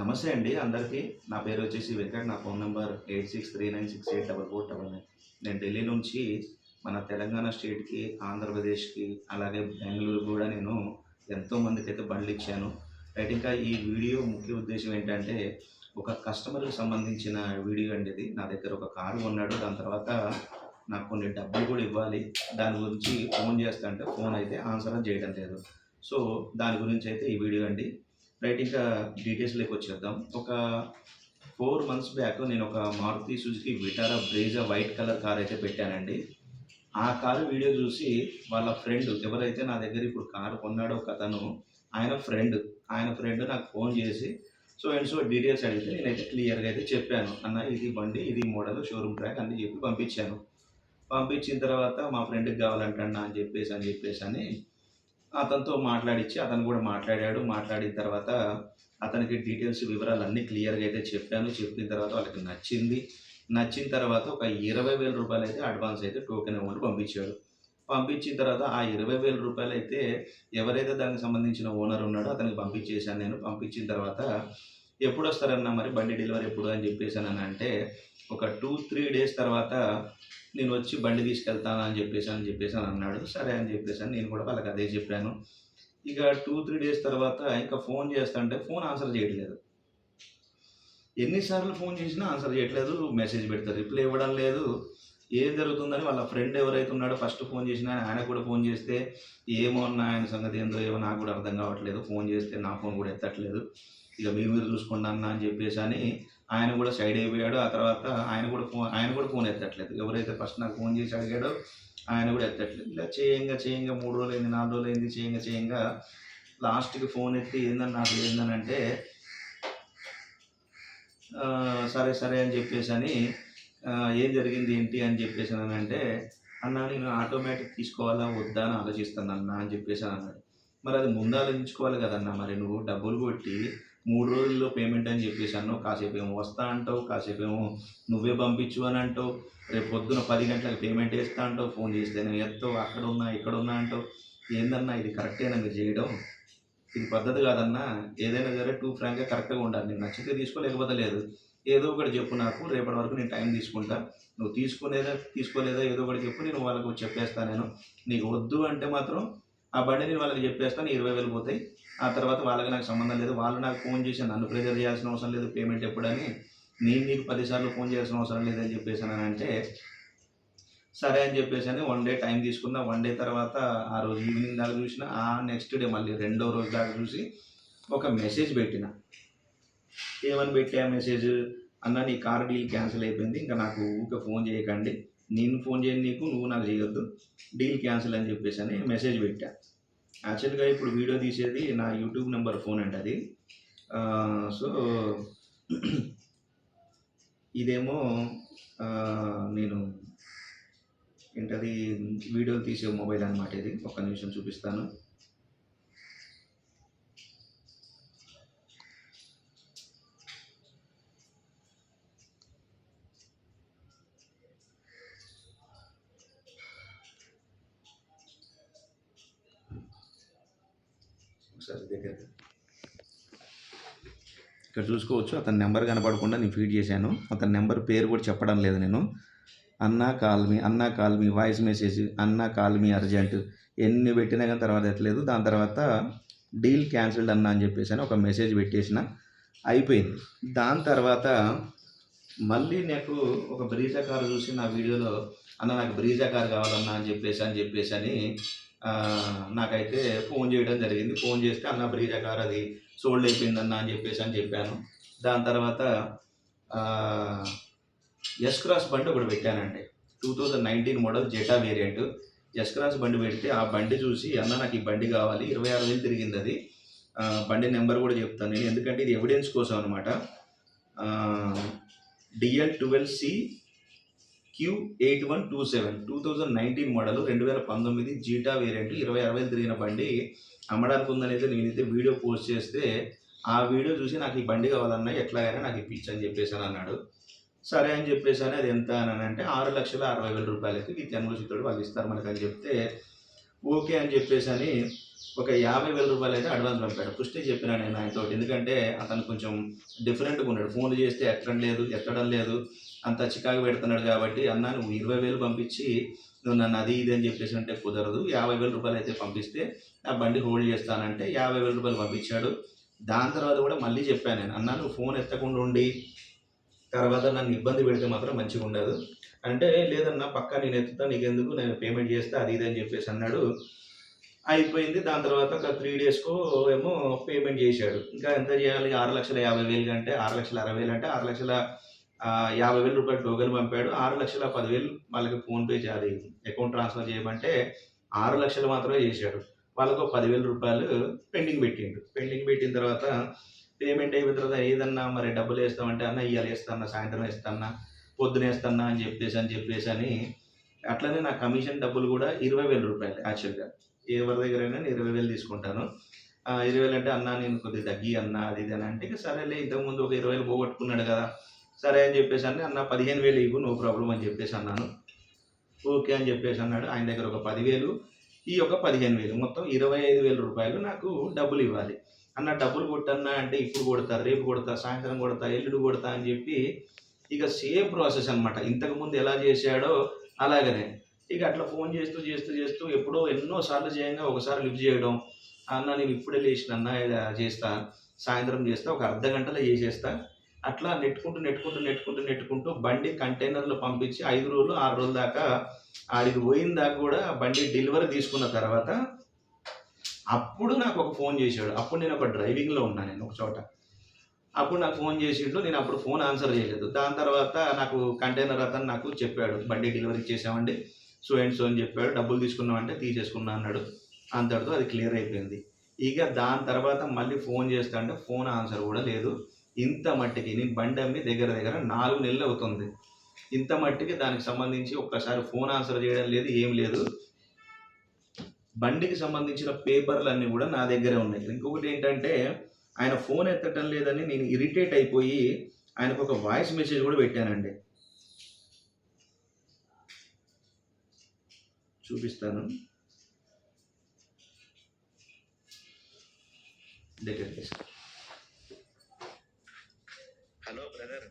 నమస్తే అండి అందరికీ. నా పేరు వచ్చేసి వెంకట్ నా phone number eight six three nine six eight double four double nine. నేను ఢిల్లీ నుంచి మన తెలంగాణ స్టేట్కి ఆంధ్రప్రదేశ్కి అలాగే బెంగళూరు కూడా నేను ఎంతోమందికి అయితే బండ్లు ఇచ్చాను. రైట్ ఇంకా ఈ వీడియో ముఖ్య ఉద్దేశం ఏంటంటే ఒక కస్టమర్కి సంబంధించిన వీడియో అండి ఇది. నా దగ్గర ఒక కారు కొన్నాడు. దాని తర్వాత నాకు కొన్ని డబ్బులు కూడా ఇవ్వాలి. దాని గురించి ఫోన్ చేస్తా అంటే ఫోన్ అయితే ఆన్సర్ చేయడం లేదు. సో దాని గురించి అయితే ఈ వీడియో అండి. రైట్ ఇంకా డీటెయిల్స్లోకి వచ్చేద్దాం. ఒక ఫోర్ మంత్స్ బ్యాక్ నేను ఒక Maruti Suzuki Vitara Brezza white colour car అయితే పెట్టానండి. ఆ కారు వీడియో చూసి వాళ్ళ ఫ్రెండ్ ఎవరైతే నా దగ్గర ఇప్పుడు కారు కొన్నాడో ఒక అతను ఆయన ఫ్రెండ్ ఆయన ఫ్రెండ్ నాకు ఫోన్ చేసి సో అండ్ సో డీటెయిల్స్ అడిగితే నేనైతే క్లియర్గా అయితే చెప్పాను. అన్న ఇది బండి ఇది మోడల్ షోరూమ్ ట్రాక్ అన్ని చెప్పి పంపించాను. పంపించిన తర్వాత మా ఫ్రెండ్కి కావాలంటన్నా అని చెప్పేసి అని చెప్పేసి అని అతనితో మాట్లాడించి అతను కూడా మాట్లాడాడు. మాట్లాడిన తర్వాత అతనికి డీటెయిల్స్ వివరాలు అన్నీ క్లియర్గా అయితే చెప్పాను. చెప్పిన తర్వాత వాళ్ళకి నచ్చింది. నచ్చిన తర్వాత ఒక ఇరవై వేల రూపాయలు అయితే అడ్వాన్స్ అయితే టోకెన్ అమౌంట్ పంపించాడు. పంపించిన తర్వాత ఆ ఇరవై వేల రూపాయలు అయితే ఎవరైతే దానికి సంబంధించిన ఓనర్ ఉన్నాడో అతనికి పంపించేశాను నేను. పంపించిన తర్వాత ఎప్పుడు వస్తారన్న మరి బండి డెలివరీ ఎప్పుడు అని చెప్పేసాను అని అంటే ఒక టూ త్రీ డేస్ తర్వాత నేను వచ్చి బండి తీసుకెళ్తాను అని చెప్పేసి అని చెప్పేసి అని అన్నాడు. సరే అని చెప్పేసి అని నేను కూడా వాళ్ళకి అదే చెప్పాను. ఇక టూ త్రీ డేస్ తర్వాత ఇంకా ఫోన్ చేస్తుంటే ఫోన్ ఆన్సర్ చేయట్లేదు. ఎన్నిసార్లు ఫోన్ చేసినా ఆన్సర్ చేయట్లేదు మెసేజ్ పెడతారు రిప్లై ఇవ్వడం లేదు. ఏం జరుగుతుందని వాళ్ళ ఫ్రెండ్ ఎవరైతే ఉన్నాడో ఫస్ట్ ఫోన్ చేసినా ఆయన కూడా ఫోన్ చేస్తే ఏమో అన్న ఆయన సంగతి ఏందో ఏమో నాకు కూడా అర్థం కావట్లేదు. ఫోన్ చేస్తే నా ఫోన్ కూడా ఎత్తట్లేదు. ఇక మీరు మీరు చూసుకోండి అన్న అని చెప్పేసి అని ఆయన కూడా సైడ్ అయిపోయాడు. ఆ తర్వాత ఆయన కూడా ఫోన్ ఆయన కూడా ఫోన్ ఎత్తట్లేదు. ఎవరైతే ఫస్ట్ నాకు ఫోన్ చేసి అడిగాడో ఆయన కూడా ఎత్తట్లేదు. ఇలా చేయంగా చేయంగా మూడు రోజులు అయింది నాలుగు రోజులు అయింది చేయంగా చేయంగా లాస్ట్కి ఫోన్ ఎత్తి ఏందని నాకు ఏందని అంటే సరే సరే అని చెప్పేసి అని ఏం జరిగింది ఏంటి అని చెప్పేసి అని అంటే అన్న నేను ఆటోమేటిక్ తీసుకోవాలా వద్దా అని ఆలోచిస్తాను అన్న అని చెప్పేసి అన్నాడు. మరి అది ముందు ఆలోచించుకోవాలి కదన్నా మరి నువ్వు డబ్బులు కొట్టి మూడు రోజుల్లో పేమెంట్ అని చెప్పేసి అన్నావు. కాసేపు ఏమో వస్తా అంటావు కాసేపు ఏమో నువ్వే పంపించు అని అంటావు. రేపు పొద్దున పది గంటలకు పేమెంట్ వేస్తా అంటావు. ఫోన్ చేస్తే నేను ఎత్తావు అక్కడ ఉన్నా ఇక్కడ ఉన్నా అంటావు. ఏందన్నా ఇది కరెక్టేనా మీరు చేయడం? ఇది పద్ధతి కాదన్నా ఏదైనా సరే టూ ఫ్రాంక్గా కరెక్ట్గా ఉండాలి. నేను నచ్చితే తీసుకోలేకపోతే లేదు. ఏదో ఒకటి చెప్పు నాకు రేపటి వరకు నేను టైం తీసుకుంటా. నువ్వు తీసుకోలేదా తీసుకోలేదా ఏదో ఒకటి చెప్పు నేను వాళ్ళకు చెప్పేస్తాను నేను. నీకు వద్దు అంటే మాత్రం ఆ బండి నేను వాళ్ళకి చెప్పేస్తాను ఇరవై వేలు పోతాయి. ఆ తర్వాత వాళ్ళకి నాకు సంబంధం లేదు. వాళ్ళు నాకు ఫోన్ చేసి నన్ను ప్రెజర్ చేయాల్సిన అవసరం లేదు పేమెంట్ ఎప్పుడని నేను నీకు పదిసార్లు ఫోన్ చేయాల్సిన అవసరం లేదని చెప్పేసాను అంటే సరే అని చెప్పేసి అని వన్ డే టైం తీసుకున్న. వన్ డే తర్వాత ఆ రోజు ఈవినింగ్ దాకా చూసిన ఆ నెక్స్ట్ డే మళ్ళీ రెండో రోజు దాకా చూసి ఒక మెసేజ్ పెట్టిన. ఏమని పెట్టా మెసేజ్ అన్న నీ కార్ డీల్ క్యాన్సిల్ అయిపోయింది. ఇంకా నాకు ఊకే ఫోన్ చేయకండి. నేను ఫోన్ చేయను నీకు నువ్వు నాకు చేయొద్దు. డీల్ క్యాన్సిల్ అని చెప్పేసి అని మెసేజ్ పెట్టా. యాక్చువల్గా ఇప్పుడు వీడియో తీసేది నా యూట్యూబ్ నెంబర్ ఫోన్ అండి అది. సో ఇదేమో నేను ఏంటది వీడియోలు తీసే మొబైల్ అనమాట ఇది. ఒక్క నిమిషం చూపిస్తాను ఒకసారి దగ్గర ఇక్కడ చూసుకోవచ్చు. అతని నెంబర్ కనపడకుండా నేను ఫీడ్ చేశాను. అతని నెంబర్ పేరు కూడా చెప్పడం లేదు నేను. అన్నా కాల్ మీ అన్నా కాల్ మీ వాయిస్ మెసేజ్ అన్నా కాల్ మీ అర్జెంట్ ఎన్ని పెట్టినా కానీ తర్వాత ఎట్లేదు దాని తర్వాత డీల్ క్యాన్సిల్డ్ అన్నా అని చెప్పేసి అని ఒక మెసేజ్ పెట్టేసిన. అయిపోయింది. దాని తర్వాత మళ్ళీ నాకు ఒక బ్రీజా కార్ చూసి నా వీడియోలో అన్న నాకు బ్రీజా కార్ కావాలన్నా అని చెప్పేసి అని చెప్పేసి అని నాకైతే ఫోన్ చేయడం జరిగింది. ఫోన్ చేస్తే అన్న బ్రీజా కార్ అది సోల్డ్ అయిపోయిందన్న అని చెప్పేసి అని చెప్పాను. దాని తర్వాత ఎస్ క్రాస్ బండి ఒకటి పెట్టానండి. Two thousand nineteen model Zeta variant S cross బండి పెడితే ఆ బండి చూసి అన్న నాకు ఈ బండి కావాలి ఇరవై ఆరు వేలు తిరిగింది అది. బండి నెంబర్ కూడా చెప్తాను నేను. ఎందుకంటే ఇది ఎవిడెన్స్ కోసం అనమాట DL twelve C Q eight one two seven two thousand nineteen model రెండు వేల పంతొమ్మిది జీటా వేరియంట్ ఇరవై అరవై తిరిగిన బండి. అమ్మడానికి ఉందనైతే నేనైతే వీడియో పోస్ట్ చేస్తే ఆ వీడియో చూసి నాకు ఈ బండి కావాలన్నా ఎట్లాగైనా నాకు ఇప్పించు అని చెప్పేసి అని అన్నాడు. సరే అని చెప్పేసి అని అది ఎంత అని అంటే ఆరు లక్షల అరవై వేల రూపాయలకి విత్ అనుభూతితో వాళ్ళు ఇస్తారు మనకు అని చెప్తే ఓకే అని చెప్పేసి అని ఒక యాభై వేల రూపాయలు అయితే అడ్వాన్స్ పంపాడు. ఫస్టే చెప్పినా నేను ఆయనతో ఎందుకంటే అతను కొంచెం డిఫరెంట్గా ఉన్నాడు. ఫోన్ చేస్తే ఎత్తడం లేదు ఎత్తడం లేదు. అంత చికాకు పెడుతున్నాడు కాబట్టి అన్న నువ్వు ఇరవై వేలు పంపించి నువ్వు నన్ను అది ఇది అని చెప్పేసి అంటే కుదరదు. యాభై వేల రూపాయలు అయితే పంపిస్తే నా బండి హోల్డ్ చేస్తానంటే యాభై వేల రూపాయలు పంపించాడు. దాని తర్వాత కూడా మళ్ళీ చెప్పాను నేను అన్న నువ్వు ఫోన్ ఎత్తకుండా ఉండి తర్వాత నన్ను ఇబ్బంది పెడితే మాత్రం మంచిగా ఉండదు. అంటే లేదన్నా పక్కా నేను ఎత్తుతా నీకెందుకు నేను పేమెంట్ చేస్తా అది ఇది అని చెప్పేసి అన్నాడు. అయిపోయింది. దాని తర్వాత ఒక త్రీ డేస్కో ఏమో పేమెంట్ చేశాడు. ఇంకా ఎంత చేయాలి? ఆరు లక్షల యాభై వేలు అంటే ఆరు లక్షల అరవై వేలు అంటే ఆరు లక్షల యాభై వేలు రూపాయలు టోకెన్ పంపాడు. ఆరు లక్షల పదివేలు వాళ్ళకి ఫోన్పే చేయాలి అకౌంట్ ట్రాన్స్ఫర్ చేయమంటే ఆరు లక్షలు మాత్రమే చేశాడు. వాళ్ళకు పదివేల రూపాయలు పెండింగ్ పెట్టిండు. పెండింగ్ పెట్టిన తర్వాత పేమెంట్ అయిపోయిన తర్వాత ఏదన్నా మరి డబ్బులు వేస్తామంటే అన్న ఇవాళ వేస్తాన్నా సాయంత్రం వేస్తాన్నా పొద్దున వేస్తాన్నా అని చెప్పేసి అని చెప్పేసి అని అట్లనే నా కమిషన్ డబ్బులు కూడా ఇరవై వేల రూపాయలు యాక్చువల్గా. ఎవరి దగ్గరైనా నేను ఇరవై వేలు తీసుకుంటాను. ఇరవై వేలు అంటే అన్న నేను కొద్దిగా తగ్గి అన్న అది ఇది అని అంటే సరేలే ఇంతకుముందు ఒక ఇరవై వేలు పోగొట్టుకున్నాడు కదా సరే అని చెప్పేసి అన్న అన్న పదిహేను వేలు ఇవ్వు నో ప్రాబ్లం అని చెప్పేసి అన్నాను. ఓకే అని చెప్పేసి అన్నాడు. ఆయన దగ్గర ఒక పదివేలు ఈ యొక్క పదిహేను వేలు. మొత్తం ఇరవై ఐదు వేల రూపాయలు నాకు డబ్బులు ఇవ్వాలి. అన్న డబ్బులు కొట్టన్నా అంటే ఇప్పుడు కొడతా రేపు కొడతా సాయంత్రం కొడతా ఎల్లుడు కొడతా అని చెప్పి ఇక సేమ్ ప్రాసెస్ అనమాట ఇంతకుముందు ఎలా చేశాడో అలాగనే. ఇక అట్లా ఫోన్ చేస్తూ చేస్తూ చేస్తూ ఎప్పుడో ఎన్నో సార్లు చేయంగా ఒకసారి లిఫ్ట్ చేయడం అన్న నేను ఇప్పుడే లేచిన అన్న ఇలా చేస్తా సాయంత్రం చేస్తా ఒక అర్ధ గంటలో చేసేస్తా అట్లా నెట్టుకుంటూ నెట్టుకుంటూ నెట్టుకుంటూ నెట్టుకుంటూ బండి కంటైనర్లో పంపించి ఐదు రోజులు ఆరు రోజుల దాకా ఆడికి పోయిన దాకా కూడా బండి డెలివరీ తీసుకున్న తర్వాత అప్పుడు నాకు ఒక ఫోన్ చేశాడు అప్పుడు నేను ఒక డ్రైవింగ్లో ఉన్నా నేను ఒక చోట. అప్పుడు నాకు ఫోన్ చేసిండు నేను అప్పుడు ఫోన్ ఆన్సర్ చేయలేదు. దాని తర్వాత నాకు కంటైనర్ అతను నాకు చెప్పాడు బండి డెలివరీ చేసామండి సో అండ్ సో అని చెప్పాడు. డబ్బులు తీసుకున్నామంటే తీసేసుకున్నా అన్నాడు. అంతటితో అది క్లియర్ అయిపోయింది. ఇక దాని తర్వాత మళ్ళీ ఫోన్ చేస్తా అంటే ఫోన్ ఆన్సర్ కూడా లేదు. ఇంత మట్టికి నేను బండి అమ్మి దగ్గర దగ్గర నాలుగు నెలలు అవుతుంది. ఇంత మట్టికి దానికి సంబంధించి ఒక్కసారి ఫోన్ ఆన్సర్ చేయడం లేదు ఏం లేదు. బండికి సంబంధించిన పేపర్లు అన్నీ కూడా నా దగ్గరే ఉన్నాయి. ఇంకొకటి ఏంటంటే ఆయన ఫోన్ ఎత్తటం లేదని నేను ఇరిటేట్ అయిపోయి ఆయనకు ఒక వాయిస్ మెసేజ్ కూడా పెట్టానండి. చూపిస్తాను. దగ్గర తీసుకో. హలో బ్రదర్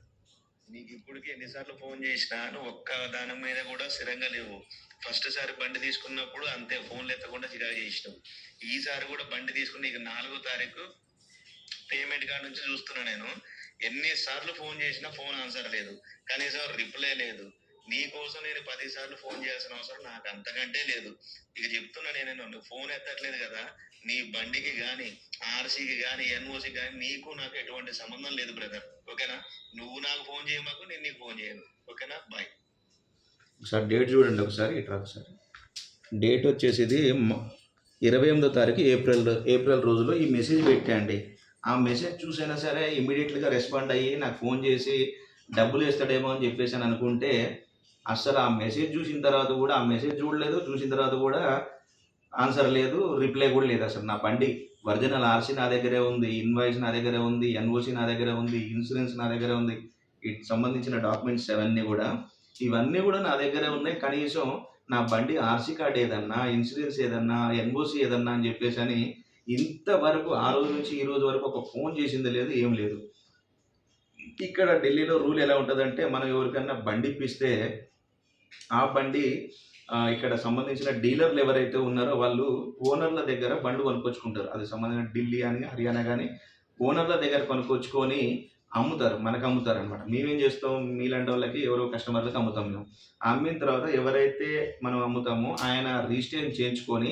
నీకు ఇప్పటికి ఎన్నిసార్లు ఫోన్ చేసినా నువ్వు ఒక్క దాని మీద కూడా స్థిరంగా లేవు. ఫస్ట్ సారి బండి తీసుకున్నప్పుడు అంతే ఫోన్లు ఎత్తకుండా చిరాకు చేసినావు. ఈసారి కూడా బండి తీసుకుని ఇక నాలుగో తారీఖు పేమెంట్ కాడ నుంచి చూస్తున్నా నేను. ఎన్నిసార్లు ఫోన్ చేసినా ఫోన్ ఆన్సర్ లేదు. కనీసం రిప్లై లేదు. నీకోసం నేను పది సార్లు ఫోన్ చేయాల్సిన అవసరం నాకు అంతకంటే లేదు. ఇక చెప్తున్నా నేను నువ్వు ఫోన్ ఎత్తట్లేదు కదా. నీ బండికి కానీ ఆర్సీకి కానీ ఎన్ఓసి కానీ నీకు నాకు ఎటువంటి సంబంధం లేదు బ్రదర్ ఓకేనా? నువ్వు నాకు ఫోన్ చేయమాకు నేను నీకు ఫోన్ చేయను. ఓకేనా? బాయ్ ఒకసారి డేట్ చూడండి ఒకసారి ఇట్లా ఒకసారి. డేట్ వచ్చేసి ఇరవై ఎనిమిదో తారీఖు ఏప్రిల్ ఏప్రిల్ రోజులో ఈ మెసేజ్ పెట్టండి. ఆ మెసేజ్ చూసైనా సరే ఇమీడియట్గా రెస్పాండ్ అయ్యి నాకు ఫోన్ చేసి డబ్బులు వేస్తాడేమో అని చెప్పేసి అని అనుకుంటే అసలు ఆ మెసేజ్ చూసిన తర్వాత కూడా ఆ మెసేజ్ చూడలేదు చూసిన తర్వాత కూడా ఆన్సర్ లేదు రిప్లై కూడా లేదు అసలు. నా బండి ఒరిజినల్ ఆర్సీ నా దగ్గరే ఉంది ఇన్వాయిస్ నా దగ్గరే ఉంది ఎన్ఓసి నా దగ్గరే ఉంది ఇన్సూరెన్స్ నా దగ్గరే ఉంది. వీటికి సంబంధించిన డాక్యుమెంట్స్ అవన్నీ కూడా ఇవన్నీ కూడా నా దగ్గరే ఉన్నాయి. కనీసం నా బండి ఆర్సీ కార్డ్ ఏదన్నా ఇన్సూరెన్స్ ఏదన్నా ఎన్ఓసి ఏదన్నా అని చెప్పేసి అని ఇంతవరకు ఆ రోజు నుంచి ఈ రోజు వరకు ఒక ఫోన్ చేసింది లేదు ఏం లేదు. ఇక్కడ ఢిల్లీలో రూల్ ఎలా ఉంటుందంటే మనం ఎవరికైనా బండి ఇప్పిస్తే ఆ బండి ఇక్కడ సంబంధించిన డీలర్లు ఎవరైతే ఉన్నారో వాళ్ళు ఓనర్ల దగ్గర బండి కొనుక్కొచ్చుకుంటారు. అది సంబంధించిన ఢిల్లీ అని హర్యానా కానీ ఓనర్ల దగ్గర కొనుక్కొచ్చుకొని అమ్ముతారు మనకు అమ్ముతారు అనమాట మేమేం చేస్తాం? మీలాంటి వాళ్ళకి ఎవరో కస్టమర్లకు అమ్ముతాం మేము. అమ్మిన తర్వాత ఎవరైతే మనం అమ్ముతామో ఆయన రిజిస్ట్రేషన్ చేయించుకొని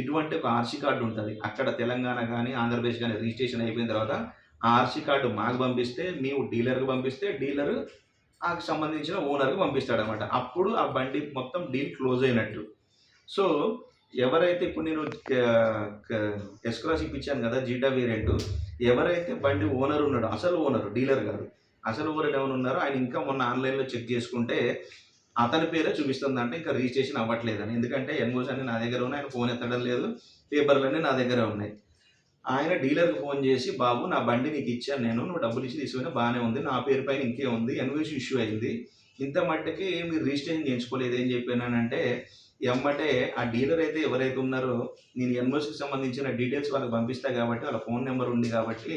ఇటువంటి ఒక ఆర్సీ కార్డు ఉంటుంది. అక్కడ తెలంగాణ కానీ ఆంధ్రప్రదేశ్ కానీ రిజిస్ట్రేషన్ అయిపోయిన తర్వాత ఆ ఆర్సీ కార్డు మాకు పంపిస్తే మేము డీలర్కి పంపిస్తే డీలర్ ఆ సంబంధించిన ఓనర్కి పంపిస్తాడు అనమాట అప్పుడు ఆ బండి మొత్తం డీల్ క్లోజ్ అయినట్టు. సో ఎవరైతే ఇప్పుడు నేను ఎస్క్రాస్ ఇప్పించాను కదా జీటా వేరియంట్ ఎవరైతే బండి ఓనర్ ఉన్నాడో అసలు ఓనర్ డీలర్ కాదు అసలు ఓనర్ ఎవరు ఉన్నారో ఆయన ఇంకా మొన్న ఆన్లైన్లో చెక్ చేసుకుంటే అతని పేరే చూపిస్తుంది అంటే ఇంకా రిజిస్ట్రేషన్ అవ్వట్లేదని. ఎందుకంటే ఎన్ఓస్ అన్ని నా దగ్గర ఉన్నాయి ఆయన ఫోన్ ఎత్తడం లేదు పేపర్లన్నీ నా దగ్గర ఉన్నాయి. ఆయన డీలర్కి ఫోన్ చేసి బాబు నా బండి నీకు ఇచ్చాను నేను నువ్వు డబ్బులు ఇచ్చి తీసుకుని బాగానే ఉంది నా పేరు పైన ఇంకే ఉంది ఎన్ఓసి ఇష్యూ అయింది ఇంత మట్టుకి మీరు రిజిస్ట్రేషన్ చేయించుకోలేదు ఏం చెప్పానంటే ఎమ్మటే ఆ డీలర్ అయితే ఎవరైతే ఉన్నారో నేను ఎన్ఓసికి సంబంధించిన డీటెయిల్స్ వాళ్ళకి పంపిస్తా కాబట్టి వాళ్ళ ఫోన్ నెంబర్ ఉంది కాబట్టి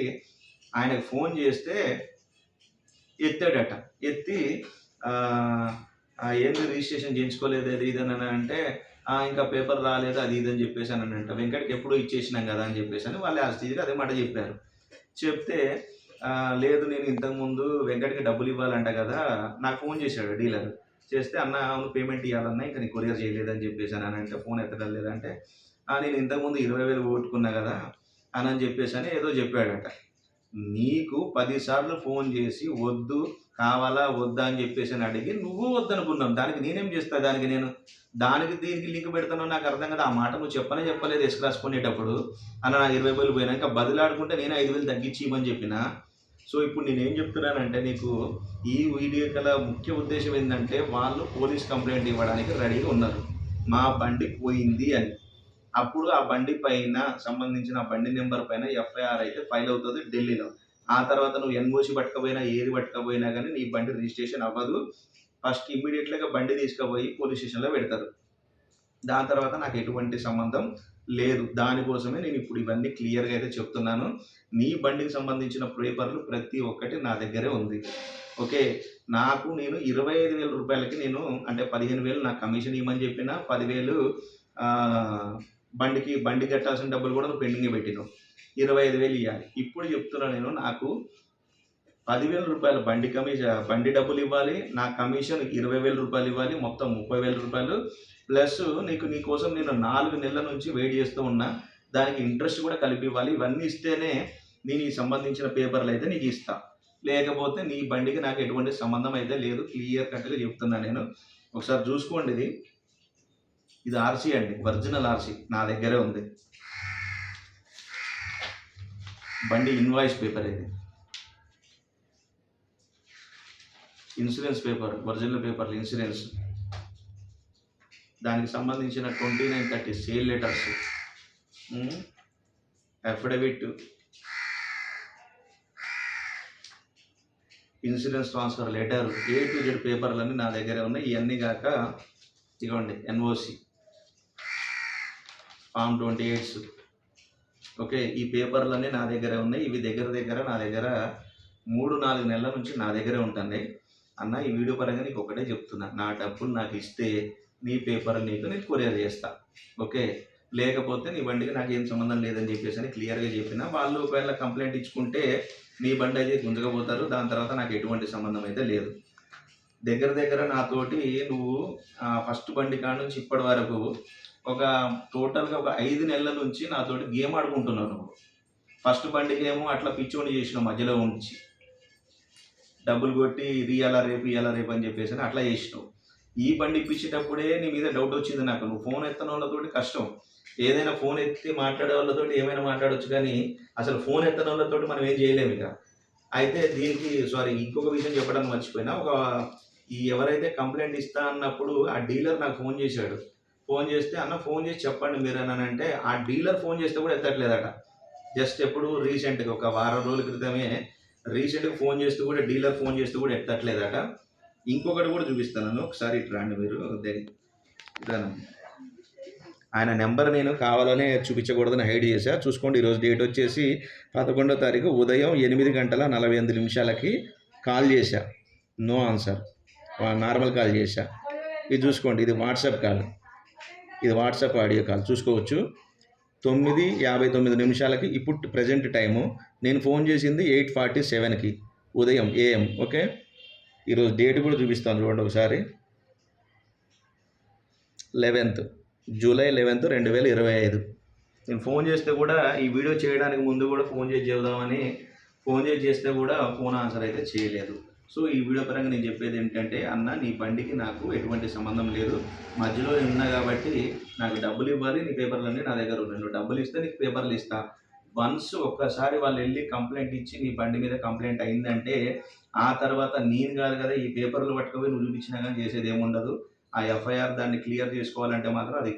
ఆయనకు ఫోన్ చేస్తే ఎత్తాడట. ఎత్తి ఏంది రిజిస్ట్రేషన్ చేయించుకోలేదు అది ఇది అని అంటే ఇంకా పేపర్ రాలేదు అది ఇది అని చెప్పేసి అని అంట వెంకట్కి ఎప్పుడో ఇచ్చేసినాం కదా అని చెప్పేసి అని వాళ్ళు ఆ స్థితిగా అదే మాట చెప్పారు. చెప్తే లేదు నేను ఇంతకుముందు వెంకట్కి డబ్బులు ఇవ్వాలంట కదా నాకు ఫోన్ చేశాడు డీలర్. చేస్తే అన్న అవును పేమెంట్ ఇవ్వాలన్నా ఇంకా నీ కొరియర్ చేయలేదని చెప్పేసి అని అంటే ఫోన్ ఎత్తడం లేదంటే నేను ఇంతకుముందు ఇరవై వేలు పోగొట్టుకున్నా కదా అని అని చెప్పేసి అని ఏదో చెప్పాడట. నీకు పదిసార్లు ఫోన్ చేసి వద్దు కావాలా వద్దా అని చెప్పేసి అని అడిగి నువ్వు వద్దనుకున్నావు. దానికి నేనేం చేస్తా? దానికి నేను దానికి దీనికి లింక్ పెడతానో నాకు అర్థం కదా. ఆ మాట నువ్వు చెప్పనే చెప్పలేదు ఇసుక రాసుకునేటప్పుడు అన్న నా ఇరవై వేలు పోయినాక బదులాడుకుంటే నేను ఐదు వేలు తగ్గించి ఇవ్వని చెప్పిన? సో ఇప్పుడు నేనేం చెప్తున్నానంటే నీకు ఈ వీడియో గల ముఖ్య ఉద్దేశం ఏంటంటే వాళ్ళు పోలీస్ కంప్లైంట్ ఇవ్వడానికి రెడీగా ఉన్నారు. మా బండి పోయింది అని. అప్పుడు ఆ బండి పైన సంబంధించిన బండి నెంబర్ పైన ఎఫ్ఐఆర్ అయితే ఫైల్ అవుతుంది ఢిల్లీలో. ఆ తర్వాత నువ్వు ఎన్ఓసి పట్టుకపోయినా ఏది పట్టుకపోయినా కానీ నీ బండి రిజిస్ట్రేషన్ అవ్వదు. ఫస్ట్ ఇమ్మీడియట్గా బండి తీసుకుపోయి పోలీస్ స్టేషన్లో పెడతారు. దాని తర్వాత నాకు ఎటువంటి సంబంధం లేదు. దానికోసమే నేను ఇప్పుడు ఇవన్నీ క్లియర్గా అయితే చెప్తున్నాను. నీ బండికి సంబంధించిన పేపర్లు ప్రతి ఒక్కటి నా దగ్గరే ఉంది. ఓకే? నాకు నేను ఇరవై ఐదు వేల రూపాయలకి నేను అంటే పదిహేను వేలు నా కమిషన్ ఇవ్వమని చెప్పిన పదివేలు బండికి బండి కట్టాల్సిన డబ్బులు కూడా నువ్వు పెండింగ్ పెట్టినావు ఇరవై ఐదు వేలు ఇవ్వాలి ఇప్పుడు చెప్తున్నా నేను నాకు పదివేల రూపాయలు బండి కమిషన్ బండి డబ్బులు ఇవ్వాలి నా కమిషన్ ఇరవై వేల రూపాయలు ఇవ్వాలి మొత్తం ముప్పై వేల రూపాయలు. ప్లస్ నీకు నీ కోసం నేను నాలుగు నెలల నుంచి వెయిట్ చేస్తూ ఉన్నా దానికి ఇంట్రెస్ట్ కూడా కలిపి ఇవ్వాలి. ఇవన్నీ ఇస్తేనే నేను ఈ సంబంధించిన పేపర్లు అయితే నీకు ఇస్తా. లేకపోతే నీ బండికి నాకు ఎటువంటి సంబంధం అయితే లేదు. క్లియర్ కట్గా చెప్తున్నా నేను. ఒకసారి చూసుకోండి ఇది. ఇది ఆర్సీ అండి ఒరిజినల్ ఆర్సీ నా దగ్గరే ఉంది. బండి ఇన్వాయిస్ పేపర్ ఇది. ఇన్సూరెన్స్ పేపర్ ఒరిజినల్ పేపర్లు ఇన్సూరెన్స్. దానికి సంబంధించిన twenty nine thirty sale letters. Affidavit. Insurance transfer letter A to Z పేపర్లన్నీ నా దగ్గర ఉన్నాయి. ఇవన్నీ కాక ఇదిగోండి NOC. Form twenty eights. Okay ఈ పేపర్లన్నీ నా దగ్గర ఉన్నాయి. ఇవి దగ్గర దగ్గర నా దగ్గర మూడు నాలుగు నెలల నుంచి నా దగ్గరే ఉంటున్నాయి. అన్న ఈ వీడియో పరంగా నీకు ఒకటే చెప్తున్నా. నా డబ్బులు నాకు ఇస్తే నీ పేపర్ నీకు నేను కొరియర్ చేస్తా. ఓకే లేకపోతే నీ బండికి నాకు ఏం సంబంధం లేదని చెప్పేసి అని క్లియర్గా చెప్పిన వాళ్ళు ఒకవేళ కంప్లైంట్ ఇచ్చుకుంటే నీ బండి అయితే గుంజకపోతారు. దాని తర్వాత నాకు ఎటువంటి సంబంధం అయితే లేదు. దగ్గర దగ్గర నాతోటి నువ్వు ఫస్ట్ బండి కాడ నుంచి ఇప్పటి వరకు ఒక టోటల్గా ఒక ఐదు నెలల నుంచి నాతోటి గేమ్ ఆడుకుంటున్నావు నువ్వు ఫస్ట్ బండి గేమ్ అట్లా పిచ్చోని చేసిన మధ్యలో ఉంచి డబ్బులు కొట్టి ఇది ఇలా రేపు ఇలా రేపు అని చెప్పేసి అని అట్లా చేసినావు. ఈ బండి ఇప్పించేటప్పుడే నీ మీద డౌట్ వచ్చింది నాకు. నువ్వు ఫోన్ ఎత్తన వాళ్ళతోటి కష్టం. ఏదైనా ఫోన్ ఎత్తి మాట్లాడే వాళ్ళతోటి ఏమైనా మాట్లాడొచ్చు కానీ అసలు ఫోన్ ఎత్తన వాళ్ళతోటి మనం ఏం చేయలేము ఇక. అయితే దీనికి సారీ ఇంకొక విషయం చెప్పడానికి మర్చిపోయినా. ఒక ఈ ఎవరైతే కంప్లైంట్ ఇస్తా అన్నప్పుడు ఆ డీలర్ నాకు ఫోన్ చేశాడు. ఫోన్ చేస్తే అన్న ఫోన్ చేసి చెప్పండి మీరు అని అంటే ఆ డీలర్ ఫోన్ చేస్తే కూడా ఎత్తట్లేదట. జస్ట్ ఎప్పుడు రీసెంట్గా ఒక వారం రోజుల క్రితమే రీసెంట్గా ఫోన్ చేస్తూ కూడా డీలర్ ఫోన్ చేస్తూ కూడా ఎత్తట్లేదట. ఇంకొకటి కూడా చూపిస్తాను ఒకసారి ఇటు రండి మీరు. దే- ఇదాను. ఆయన నెంబర్ నేను కావాలనే చూపించకూడదని హైడ్ చేశా. చూసుకోండి ఈరోజు డేట్ వచ్చేసి పదకొండో తారీఖు ఉదయం ఎనిమిది గంటల నలభై ఎనిమిది నిమిషాలకి కాల్ చేశా. No answer. నార్మల్ కాల్ చేశా. ఇది చూసుకోండి ఇది వాట్సాప్ కాల్. ఇది వాట్సాప్ ఆడియో కాల్. చూసుకోవచ్చు. తొమ్మిది యాభై తొమ్మిది నిమిషాలకి ఇప్పుడు ప్రజెంట్ టైము. నేను ఫోన్ చేసింది ఎయిట్ ఫార్టీ సెవెన్కి. ఉదయం ఏఎం ఓకే? ఈరోజు డేట్ కూడా చూపిస్తాను చూడండి ఒకసారి. లెవెన్త్ జూలై లెవెన్త్ రెండు వేల ఇరవై ఐదు. నేను ఫోన్ చేస్తే కూడా ఈ వీడియో చేయడానికి ముందు కూడా ఫోన్ చేసి చెబుదామని ఫోన్ చేసి చేస్తే కూడా ఫోన్ ఆన్సర్ అయితే చేయలేదు. సో ఈ వీడియో పరంగా నేను చెప్పేది ఏంటంటే అన్న నీ బండికి నాకు ఎటువంటి సంబంధం లేదు. మధ్యలో ఉన్నా కాబట్టి నాకు డబ్బులు ఇవ్వాలి నీ పేపర్లన్నీ నా దగ్గర ఉన్నాయి. నువ్వు డబ్బులు ఇస్తే నీకు పేపర్లు ఇస్తా. వన్స్ ఒక్కసారి వాళ్ళు వెళ్ళి కంప్లైంట్ ఇచ్చి నీ బండి మీద కంప్లైంట్ అయిందంటే ఆ తర్వాత నేను కాదు కదా ఈ పేపర్లు పట్టుకుపోయి నువ్వు చూపించినా కానీ చేసేది ఏముండదు. ఆ ఎఫ్ఐఆర్ దాన్ని క్లియర్ చేసుకోవాలంటే మాత్రం అది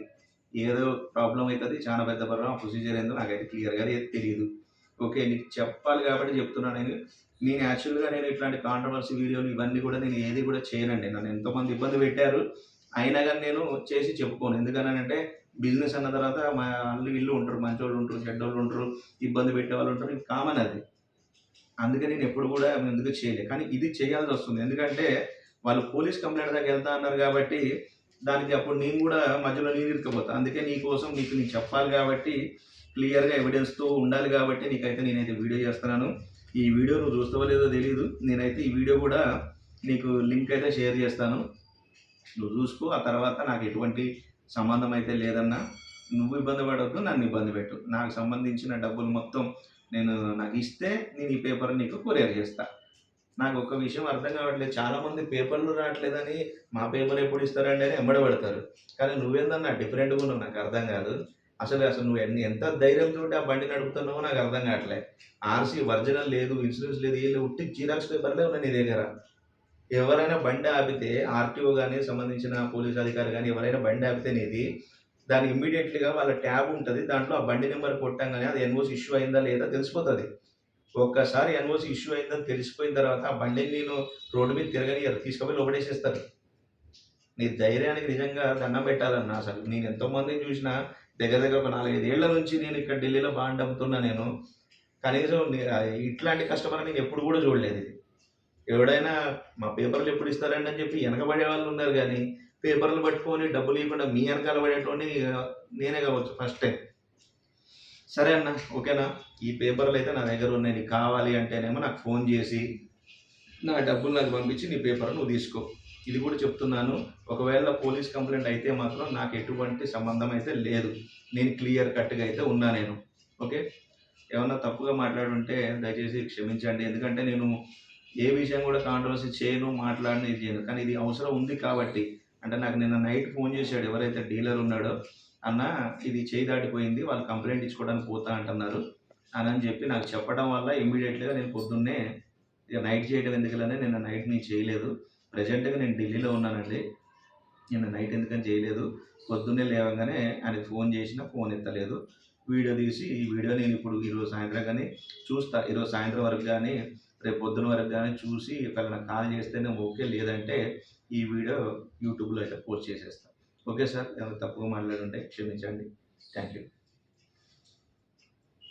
ఏదో ప్రాబ్లం అవుతుంది చాలా పెద్ద ప్రాబ్లం. ఆ ప్రొసీజర్ ఏందో నాకైతే క్లియర్గా తెలియదు ఓకే నీకు చెప్పాలి కాబట్టి చెప్తున్నాను. నేను నేను యాక్చువల్గా నేను ఇట్లాంటి కాంట్రవర్సీ వీడియోలు ఇవన్నీ కూడా నేను ఏది కూడా చేయనండి. నన్ను ఎంతోమంది ఇబ్బంది పెట్టారు. అయినా కానీ నేను చేసి చెప్పుకోను. ఎందుకనంటే బిజినెస్ అన్న తర్వాత మా వాళ్ళు ఇల్లు ఉంటారు మంచోళ్ళు ఉంటారు చెడ్డోళ్ళు ఉంటారు ఇబ్బంది పెట్టే వాళ్ళు ఉంటారు. ఇది కామన్ అది. అందుకే నేను ఎప్పుడు కూడా ఎందుకు చేయలేదు కానీ ఇది చేయాల్సి వస్తుంది. ఎందుకంటే వాళ్ళు పోలీస్ కంప్లైంట్ దాకా వెళ్తా అన్నారు కాబట్టి దానికి అప్పుడు నేను కూడా మధ్యలో నేను ఇరుకపోతా అందుకే నీ కోసం నీకు నేను చెప్పాలి కాబట్టి క్లియర్గా ఎవిడెన్స్తో ఉండాలి కాబట్టి నీకైతే నేనైతే వీడియో చేస్తున్నాను. ఈ వీడియో నువ్వు చూస్తావో లేదో తెలియదు నేనైతే ఈ వీడియో కూడా నీకు లింక్ అయితే షేర్ చేస్తాను. నువ్వు చూసుకో ఆ తర్వాత నాకు ఎటువంటి సంబంధం అయితే లేదన్నా నువ్వు ఇబ్బంది పడవద్దు నన్ను ఇబ్బంది పెట్టు. నాకు సంబంధించిన డబ్బులు మొత్తం నేను నాకు ఇస్తే నేను ఈ పేపర్ నీకు కొరియర్ చేస్తా. నాకు ఒక విషయం అర్థం కావట్లేదు. చాలామంది పేపర్లు రావట్లేదని మా పేపర్ ఎప్పుడు ఇస్తారండి అని ఎంబడబడతారు. కానీ నువ్వేందన్నా డిఫరెంట్గా ఉన్నావు నాకు అర్థం కాదు. అసలు అసలు నువ్వు ఎన్ని ఎంత ధైర్యంతో ఆ బండి నడుపుతున్నావో నాకు అర్థం కావట్లే. ఆర్సీ ఒరిజినల్ లేదు ఇన్సూరెన్స్ లేదు ఏం ఉట్టి జీరాక్స్ పేపర్లే ఉన్నాయి నీ దగ్గర. ఎవరైనా బండి ఆపితే ఆర్టీఓ కానీ సంబంధించిన పోలీస్ అధికారి కానీ ఎవరైనా బండి ఆపితే నీది దాని ఇమ్మీడియట్లీగా వాళ్ళ ట్యాబ్ ఉంటుంది దాంట్లో ఆ బండి నెంబర్ కొట్టంగానే అది ఎన్ఓసి ఇష్యూ అయిందా లేదా తెలిసిపోతుంది. ఒక్కసారి ఎన్ఓసి ఇష్యూ అయిందని తెలిసిపోయిన తర్వాత ఆ బండిని నేను రోడ్డు మీద తిరగని తీసుకుపోయి లోపడేసేస్తారు నీ ధైర్యానికి నిజంగా దండం పెట్టాలన్నా అసలు. నేను ఎంతోమందిని చూసినా దగ్గర దగ్గర ఒక నాలుగైదు ఏళ్ళ నుంచి నేను ఇక్కడ ఢిల్లీలో బాండ్ అమ్ముతున్నా నేను. కనీసం ఇట్లాంటి కస్టమర్ నేను ఎప్పుడు కూడా చూడలేదు. ఎవడైనా మా పేపర్లు ఎప్పుడు ఇస్తారండి అని చెప్పి వెనకబడే వాళ్ళు ఉన్నారు కానీ పేపర్లు పట్టుకొని డబ్బులు ఇవ్వకుండా మీ వెనకాల పడేటోని నేనే కావచ్చు ఫస్ట్ టైం. సరే అన్న ఓకేనా? ఈ పేపర్లు అయితే నా దగ్గర ఉన్నాయి. నీకు కావాలి అంటేనేమో నాకు ఫోన్ చేసి నా డబ్బులు నాకు పంపించి నీ పేపర్ నువ్వు తీసుకో. ఇది కూడా చెప్తున్నాను. ఒకవేళ పోలీస్ కంప్లైంట్ అయితే మాత్రం నాకు ఎటువంటి సంబంధం అయితే లేదు. నేను క్లియర్ కట్గా అయితే ఉన్నా నేను. ఓకే? ఏమన్నా తప్పుగా మాట్లాడుంటే దయచేసి క్షమించండి. ఎందుకంటే నేను ఏ విషయం కూడా కాంట్రవర్సీ చేయను మాట్లాడను ఇది చేయను కానీ ఇది అవసరం ఉంది కాబట్టి. అంటే నాకు నిన్న నైట్ ఫోన్ చేశాడు ఎవరైతే డీలర్ ఉన్నాడో అన్న ఇది చేయి దాటిపోయింది వాళ్ళు కంప్లైంట్ ఇచ్చుకోవడానికి పోతా అంటున్నారు అని అని చెప్పి నాకు చెప్పడం వల్ల ఇమీడియట్గా నేను పొద్దున్నే ఇక నైట్ చేయడం ఎందుకని నిన్న నైట్ నేను చేయలేదు. ప్రజెంట్గా నేను ఢిల్లీలో ఉన్నానండి. నేను నైట్ ఎందుకని చేయలేదు పొద్దున్నే లేవగానే ఆయనకి ఫోన్ చేసినా ఫోన్ ఎత్తలేదు. వీడియో తీసి ఈ వీడియో నేను ఇప్పుడు ఈరోజు సాయంత్రం కానీ చూస్తా ఈరోజు సాయంత్రం వరకు కానీ రేపు పొద్దున వరకు కానీ చూసి ఒకవేళ నాకు కాల్ చేస్తేనే ఓకే లేదంటే ఈ వీడియో యూట్యూబ్లో అయితే పోస్ట్ చేసేస్తాను ఓకే సార్ ఏమైనా తప్పుగా మాట్లాడుంటే క్షమించండి. Thank you.